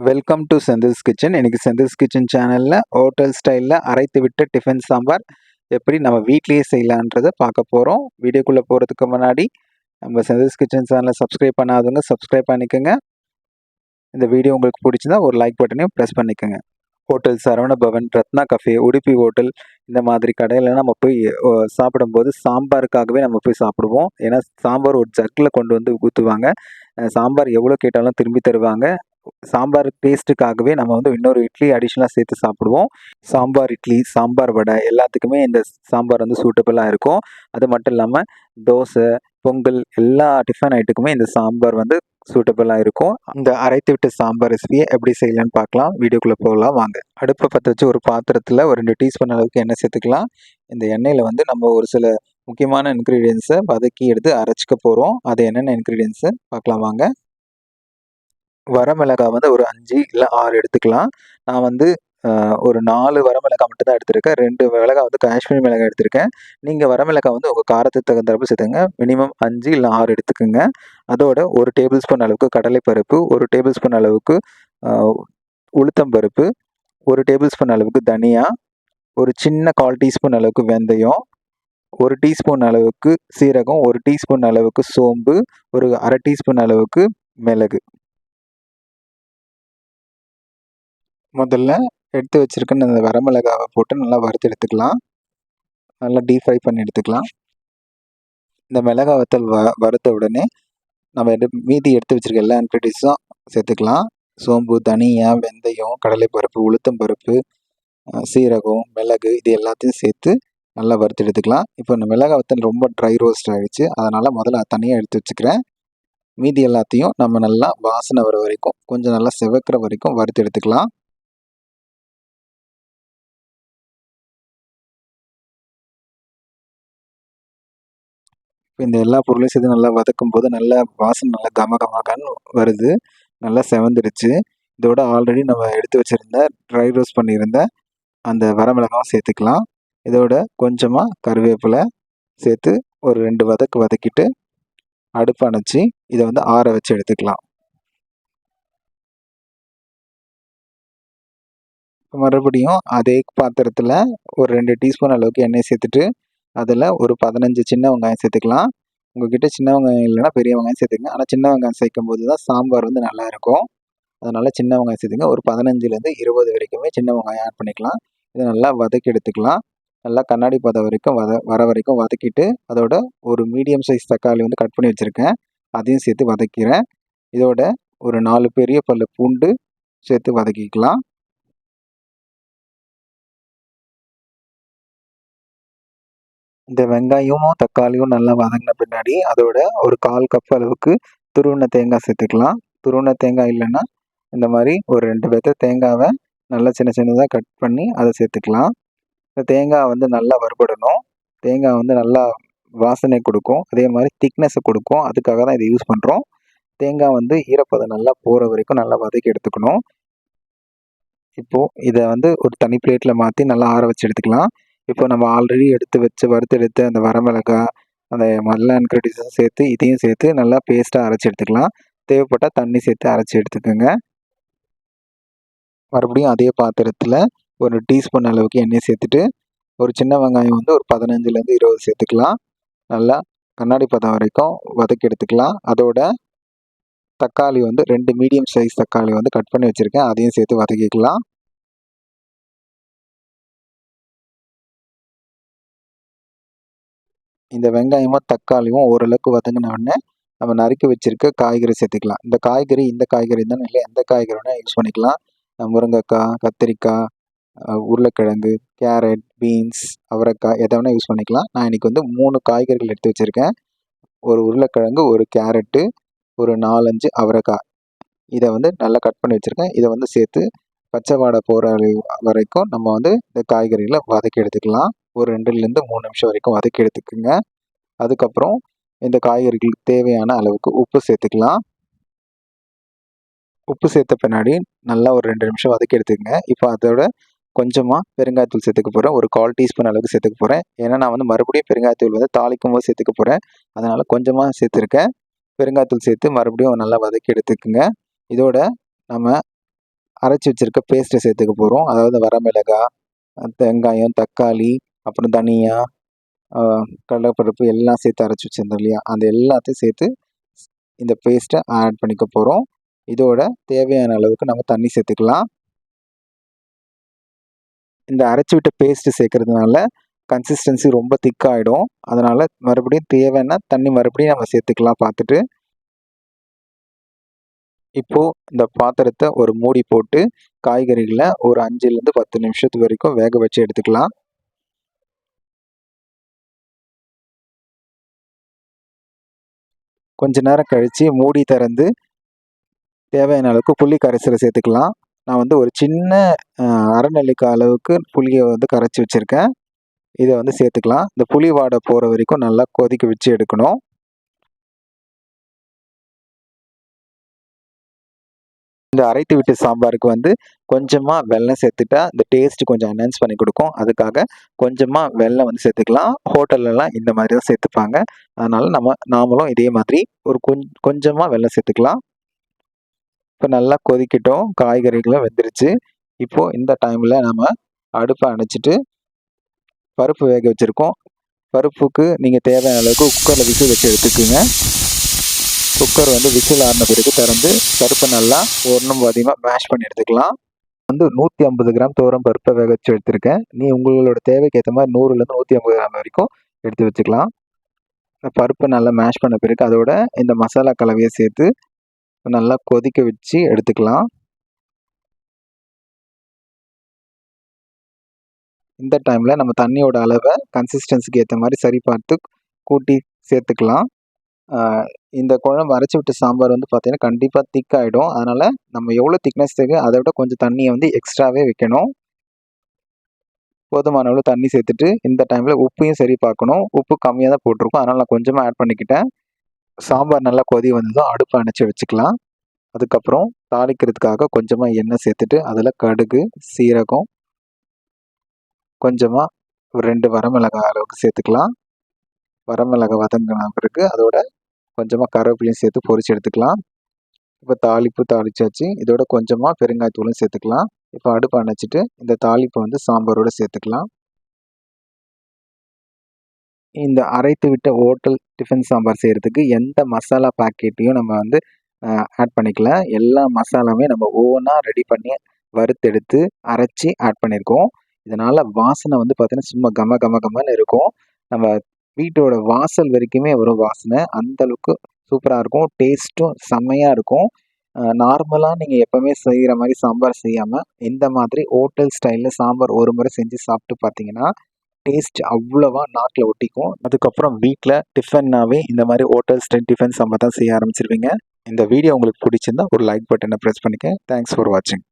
Welcome to Senthil's kitchen இன்றைக்கி Senthil's kitchen சேனலில் hotel ஸ்டைலில் அரைத்து விட்ட டிஃபன் சாம்பார் எப்படி நம்ம வீட்லேயே செய்யலான்றதை பார்க்க போகிறோம் வீடியோக்குள்ளே போகிறதுக்கு முன்னாடி நம்ம செந்தில்ஸ் கிச்சன் சேனலை சப்ஸ்கிரைப் பண்ணாதவங்க சப்ஸ்கிரைப் பண்ணிக்கோங்க. இந்த வீடியோ உங்களுக்கு பிடிச்சிருந்தா ஒரு லைக் பட்டனையும் ப்ரெஸ் பண்ணிக்கோங்க. Hotel Saravana Bhavan Ratna cafe Udupi hotel இந்த மாதிரி கடையில் நம்ம போய் ஓ, சாப்பிடும்போது சாம்பாருக்காகவே நம்ம போய் சாப்பிடுவோம். ஏன்னா சாம்பார் ஒரு ஜக்கில் கொண்டு வந்து ஊற்றுவாங்க சாம்பார் எவ்வளோ கேட்டாலும் திரும்பி தருவாங்க. சாம்பார் டேஸ்ட்டுக்காகவே நம்ம வந்து இன்னொரு இட்லி அடிஷ்னலாக சேர்த்து சாப்பிடுவோம். சாம்பார் இட்லி சாம்பார் வடை எல்லாத்துக்குமே இந்த சாம்பார் வந்து சூட்டபிளாக இருக்கும். அது மட்டும் இல்லாமல் தோசை பொங்கல் எல்லா டிஃபன் ஐட்டுக்குமே இந்த சாம்பார் வந்து சூட்டபிளாக இருக்கும். இந்த அரைத்து விட்ட சாம்பார் ரெசிபியை எப்படி செய்யலாம்னு பார்க்கலாம். வீடியோக்குள்ளே போகலாம். வாங்க. அடுப்பை பற்ற வச்சு ஒரு பாத்திரத்தில் ஒரு ரெண்டு டீஸ்பூன் அளவுக்கு எண்ணெய் சேர்த்துக்கலாம். இந்த எண்ணெயில் வந்து நம்ம ஒரு சில முக்கியமான இன்க்ரீடியன்ஸை வதக்கி எடுத்து அரைச்சிக்க போகிறோம் அது என்னென்ன இன்க்ரீடியன்ஸு பார்க்கலாம். வாங்க. வரமிளகாய் வந்து ஒரு அஞ்சு இல்லை ஆறு எடுத்துக்கலாம். நான் வந்து ஒரு நாலு வரமிளகாய் மட்டும் தான் எடுத்திருக்கேன். ரெண்டு மிளகாய் வந்து காஷ்மீர் மிளகாய் எடுத்திருக்கேன். நீங்கள் வரமிளகாய் வந்து உங்கள் காரத்துக்கு தகுந்தளவு சேர்த்துங்க. மினிமம் அஞ்சு இல்லை ஆறு எடுத்துக்கோங்க. அதோட ஒரு டேபிள் ஸ்பூன் அளவுக்கு கடலைப்பருப்பு ஒரு டேபிள் ஸ்பூன் அளவுக்கு உளுத்தம் உளுத்தம்பருப்பு ஒரு டேபிள் ஸ்பூன் அளவுக்கு தனியா ஒரு சின்ன கால் டீஸ்பூன் அளவுக்கு வெந்தயம் ஒரு டீஸ்பூன் அளவுக்கு சீரகம் ஒரு டீஸ்பூன் அளவுக்கு சோம்பு ஒரு அரை டீஸ்பூன் அளவுக்கு மிளகு. முதல்ல எடுத்து வச்சிருக்க அந்த வரமிளகாவை போட்டு நல்லா வறுத்து எடுத்துக்கலாம். நல்லா டீப் ஃப்ரை பண்ணி எடுத்துக்கலாம். இந்த மிளகா வத்தல் வ வறுத்த உடனே நம்ம எடு மீதி எடுத்து வச்சுருக்க எல்லா இன்க்ரீடியன்ஸும் சேர்த்துக்கலாம். சோம்பு தனியா வெந்தயம் கடலைப்பருப்பு உளுத்தம் பருப்பு சீரகம் மிளகு இது எல்லாத்தையும் சேர்த்து நல்லா வறுத்து எடுத்துக்கலாம். இப்போ இந்த மிளகா வத்தல் ரொம்ப ட்ரை ரோஸ்ட் ஆகிடுச்சு அதனால் முதல்ல தனியாக எடுத்து வச்சுக்கிறேன். மீதி எல்லாத்தையும் நம்ம நல்லா வாசனை வர வரைக்கும் கொஞ்சம் நல்லா செவக்கிற வரைக்கும் வறுத்து எடுத்துக்கலாம். இப்போ இந்த எல்லா பொருளையும் சேர்த்து நல்லா வதக்கும் போது நல்ல வாசனை நல்லா கம கமகன்னு வருது. நல்லா செவந்துருச்சு இதோட ஆல்ரெடி நம்ம எடுத்து வச்சுருந்த ட்ரை ரோஸ்ட் பண்ணியிருந்த அந்த வரமிளகாவும் சேர்த்துக்கலாம். இதோட கொஞ்சமாக கருவேப்பிலை சேர்த்து ஒரு ரெண்டு வதக்கு வதக்கிட்டு அடுப்பு அணைச்சி இதை வந்து ஆற வச்சு எடுத்துக்கலாம். மறுபடியும் அதே பாத்திரத்தில் ஒரு ரெண்டு டீஸ்பூன் அளவுக்கு எண்ணெய் சேர்த்துட்டு அதில் ஒரு பதினஞ்சு சின்ன வெங்காயம் சேர்த்துக்கலாம். உங்ககிட்ட சின்ன வெங்காயம் இல்லைன்னா பெரிய வெங்காயம் சேர்த்துங்க ஆனால் சின்ன வெங்காயம் சேர்க்கும் போது தான் சாம்பார் வந்து நல்லாயிருக்கும் அதனால் சின்ன வெங்காயம் சேர்த்துங்க ஒரு பதினஞ்சுலேருந்து இருபது வரைக்குமே சின்ன வெங்காயம் ஆட் பண்ணிக்கலாம். இதை நல்லா வதக்கி எடுத்துக்கலாம். நல்லா கண்ணாடி பதம் வரைக்கும் வத வர வரைக்கும் வதக்கிட்டு அதோட ஒரு மீடியம் சைஸ் தக்காளி வந்து கட் பண்ணி வச்சுருக்கேன். அதையும் சேர்த்து வதக்கிறேன். இதோட ஒரு நாலு பெரிய பல்லு பூண்டு சேர்த்து வதக்கிக்கலாம். இந்த வெங்காயமும் தக்காளியும் நல்லா வதங்கின பின்னாடி அதோட ஒரு கால் கப் அளவுக்கு துருவின தேங்காய் சேர்த்துக்கலாம். துருவின தேங்காய் இல்லைன்னா இந்த மாதிரி ஒரு ரெண்டு பேத்த தேங்காவை நல்லா சின்ன சின்னதாக கட் பண்ணி அதை சேர்த்துக்கலாம். இந்த தேங்காய் வந்து நல்லா வறுபடணும். தேங்காய் வந்து நல்லா வாசனை கொடுக்கும். அதே மாதிரி திக்னஸை கொடுக்கும். அதுக்காக தான் இதை யூஸ் பண்ணுறோம் தேங்காய் வந்து ஈரப்பதம் நல்லா போகிற வரைக்கும் நல்லா வதக்கி எடுத்துக்கணும். இப்போது இதை வந்து ஒரு தனி பிளேட்டில் மாற்றி நல்லா ஆற வச்சு எடுத்துக்கலாம். இப்போ நம்ம ஆல்ரெடி எடுத்து வச்சு வறுத்து எடுத்து அந்த வரமிளகாய் அந்த மல்ல இன்க்ரீடியன்ஸும் சேர்த்து இதையும் சேர்த்து நல்லா பேஸ்ட்டாக அரைச்சி எடுத்துக்கலாம். தேவைப்பட்டால் தண்ணி சேர்த்து அரைச்சி எடுத்துக்கோங்க. மறுபடியும் அதே பாத்திரத்தில் ஒரு டீஸ்பூன் அளவுக்கு எண்ணெய் சேர்த்துட்டு ஒரு சின்ன வெங்காயம் வந்து ஒரு பதினஞ்சுலேருந்து இருபது சேர்த்துக்கலாம். நல்லா கண்ணாடி பதம் வரைக்கும் வதக்கி எடுத்துக்கலாம். அதோட தக்காளி வந்து ரெண்டு மீடியம் சைஸ் தக்காளி வந்து கட் பண்ணி வச்சுருக்கேன். அதையும் சேர்த்து வதக்கிக்கலாம். இந்த வெங்காயமும் தக்காளியும் ஓரளவுக்கு வதங்கின உடனே நம்ம நறுக்கி வச்சிருக்க காய்கறி சேர்த்துக்கலாம். இந்த காய்கறி இந்த காய்கறி தான் இல்லை எந்த காய்கறி வேணால் யூஸ் பண்ணிக்கலாம் முருங்கைக்காய் கத்திரிக்காய் உருளைக்கிழங்கு கேரட் பீன்ஸ் அவரைக்காய் எதை வேணால் யூஸ் பண்ணிக்கலாம். நான் இன்னைக்கு வந்து மூணு காய்கறிகள் எடுத்து வச்சுருக்கேன். ஒரு உருளைக்கிழங்கு ஒரு கேரட்டு ஒரு நாலஞ்சு அவரைக்காய். இதை வந்து நல்லா கட் பண்ணி வச்சுருக்கேன். இதை வந்து சேர்த்து பச்சை வாடை போகிற வரைக்கும் நம்ம வந்து இந்த காய்கறிகளை வதக்கி எடுத்துக்கலாம். ஒரு ரெண்டுலேருந்து மூணு நிமிஷம் வரைக்கும் வதக்கி எடுத்துக்கோங்க. அதுக்கப்புறம் இந்த காய்கறிகளுக்கு தேவையான அளவுக்கு உப்பு சேர்த்துக்கலாம். உப்பு சேர்த்த பின்னாடி நல்லா ஒரு ரெண்டு நிமிஷம் வதக்கி எடுத்துக்கங்க. இப்போ அதோட கொஞ்சமாக பெருங்காயத்தூள் சேர்த்துக்க போகிறேன் ஒரு கால் டீஸ்பூன் அளவுக்கு சேர்த்துக்க போகிறேன் ஏன்னா நான் வந்து மறுபடியும் பெருங்காயத்தூள் வந்து தாளிக்கும் போது சேர்த்துக்க போகிறேன் அதனால் கொஞ்சமாக சேர்த்துருக்கேன். பெருங்காயத்தூள் சேர்த்து மறுபடியும் நல்லா வதக்கி எடுத்துக்கோங்க. இதோட நம்ம அரைச்சி வச்சுருக்க பேஸ்ட்டை சேர்த்துக்க போகிறோம் அதாவது வரமிளகாய் வெங்காயம் தக்காளி அப்புறம் தனியா கடலைப்பருப்பு எல்லாம் சேர்த்து அரைச்சி வச்சுருந்தோம் இல்லையா? அந்த எல்லாத்தையும் சேர்த்து இந்த பேஸ்ட்டை ஆட் பண்ணிக்க போகிறோம் இதோட தேவையான அளவுக்கு நம்ம தண்ணி சேர்த்துக்கலாம். இந்த அரைச்சி விட்ட பேஸ்ட்டு சேர்க்கறதுனால கன்சிஸ்டன்சி ரொம்ப திக்காகிடும் அதனால் மறுபடியும் தேவைன்னா தண்ணி மறுபடியும் நம்ம சேர்த்துக்கலாம் பார்த்துட்டு. இப்போது இந்த பாத்திரத்தை ஒரு மூடி போட்டு காய்கறிகளை ஒரு அஞ்சுலேருந்து பத்து நிமிஷத்து வரைக்கும் வேக வச்சு எடுத்துக்கலாம். கொஞ்ச நேரம் கழித்து மூடி திறந்து தேவையான அளவுக்கு புளி கரைசலை சேர்த்துக்கலாம். நான் வந்து ஒரு சின்ன அரைநெல்லிக்காய் அளவுக்கு புளியை வந்து கரைச்சி வச்சுருக்கேன். இதை வந்து சேர்த்துக்கலாம். இந்த புளி வாடை போகிற வரைக்கும் நல்லா கொதிக்க வச்சு எடுக்கணும். இந்த அரைத்து விட்டு சாம்பாருக்கு வந்து கொஞ்சமாக வெள்ளம் சேர்த்துட்டா இந்த டேஸ்ட் கொஞ்சம் என்ஹான்ஸ் பண்ணி கொடுக்கும். அதுக்காக கொஞ்சமாக வெள்ளை வந்து சேர்த்துக்கலாம். ஹோட்டல்லலாம் இந்த மாதிரி தான் சேர்த்துப்பாங்க. அதனால் நம்ம நாமளும் இதே மாதிரி ஒரு கொஞ்ச கொஞ்சமாக வெள்ளை சேர்த்துக்கலாம். இப்போ நல்லா கொதிக்கட்டும். காய்கறிகளும் வெந்துருச்சு. இப்போது இந்த டைமில் நம்ம அடுப்பை அணைச்சிட்டு பருப்பு வேக வச்சுருக்கோம். பருப்புக்கு நீங்கள் தேவையான அளவுக்கு குக்கரில் விசில் வச்சு எடுத்துக்கோங்க. குக்கர் வந்து விசில் ஆறின பிறகு திறந்து பருப்பை நல்லா ஒன்றும் அதிகமாக மேஷ் பண்ணி எடுத்துக்கலாம். வந்து நூற்றி ஐம்பது கிராம் தோரம் பருப்பை வேக வச்சு எடுத்திருக்கேன். நீ உங்களோட தேவைக்கு ஏற்ற மாதிரி நூறுலேருந்து நூற்றி ஐம்பது கிராம் வரைக்கும் எடுத்து வச்சுக்கலாம். பருப்பை நல்லா மேஷ் பண்ண பிறகு அதோட இந்த மசாலா கலவையை சேர்த்து நல்லா கொதிக்க வச்சு எடுத்துக்கலாம். இந்த டைமில் நம்ம தண்ணியோட அளவை கன்சிஸ்டன்சிக்கு ஏற்ற மாதிரி சரி பார்த்து கூட்டி சேர்த்துக்கலாம். இந்த குழம்பு அரைச்சி விட்ட சாம்பார் வந்து பார்த்திங்கன்னா கண்டிப்பாக திக் ஆகிடும் அதனால் நம்ம எவ்வளோ திக்னஸ் தேவை அதை விட கொஞ்சம் தண்ணியை வந்து எக்ஸ்ட்ராவே வைக்கணும். போதுமான அளவு தண்ணி சேர்த்துட்டு இந்த டைமில் உப்பையும் சரி பார்க்கணும். உப்பு கம்மியாக தான் போட்டிருக்கோம். அதனால் நான் கொஞ்சமாக ஆட் பண்ணிக்கிட்டேன். சாம்பார் நல்லா கொதி வந்ததும் அடுப்பு அணைச்சி வச்சுக்கலாம். அதுக்கப்புறம் தாளிக்கிறதுக்காக கொஞ்சமாக எண்ணெய் சேர்த்துட்டு அதில் கடுகு சீரகம் கொஞ்சமாக ஒரு ரெண்டு வரமிளகாய் அளவுக்கு சேர்த்துக்கலாம். வரமிளகாய் வதங்கின பிறகு அதோட கொஞ்சமாக கருவேப்பிலையும் சேர்த்து பொரிச்சு எடுத்துக்கலாம். இப்போ தாளிப்பு தாளிச்சாச்சு. இதோட கொஞ்சமாக பெருங்காயத்தூளும் சேர்த்துக்கலாம். இப்போ அடுப்பு அணைச்சிட்டு இந்த தாளிப்பை வந்து சாம்பாரோடு சேர்த்துக்கலாம். இந்த அரைத்து விட்ட ஹோட்டல் டிஃபன் சாம்பார் செய்கிறதுக்கு எந்த மசாலா பாக்கெட்டையும் நம்ம வந்து ஆட் பண்ணிக்கலாம் எல்லா மசாலாவுமே நம்ம ஒவ்வொன்றா ரெடி பண்ணி வறுத்தெடுத்து அரைச்சி ஆட் பண்ணியிருக்கோம் இதனால் வாசனை வந்து பார்த்திங்கன்னா சும்மா கம கம கமன்னு இருக்கும். நம்ம வீட்டோட வாசல் வரைக்குமே வரும் வாசனை. அந்தளவுக்கு சூப்பராக இருக்கும். டேஸ்ட்டும் செம்மையாக இருக்கும். நார்மலாக நீங்கள் எப்போவுமே செய்கிற மாதிரி சாம்பார் செய்யாமல் இந்த மாதிரி ஹோட்டல் ஸ்டைலில் சாம்பார் ஒரு முறை செஞ்சு சாப்பிட்டு பார்த்தீங்கன்னா டேஸ்ட் அவ்வளோவா நாக்கில் ஒட்டிக்கும். அதுக்கப்புறம் வீட்டில் டிஃபன்னாவே இந்த மாதிரி ஹோட்டல் ஸ்டைல் டிஃபன் சாம்பார் தான் செய்ய ஆரம்பிச்சிருவீங்க. இந்த வீடியோ உங்களுக்கு பிடிச்சிருந்தா ஒரு லைக் பட்டனை ப்ரெஸ் பண்ணிக்க. தேங்க்ஸ் ஃபார் வாட்சிங்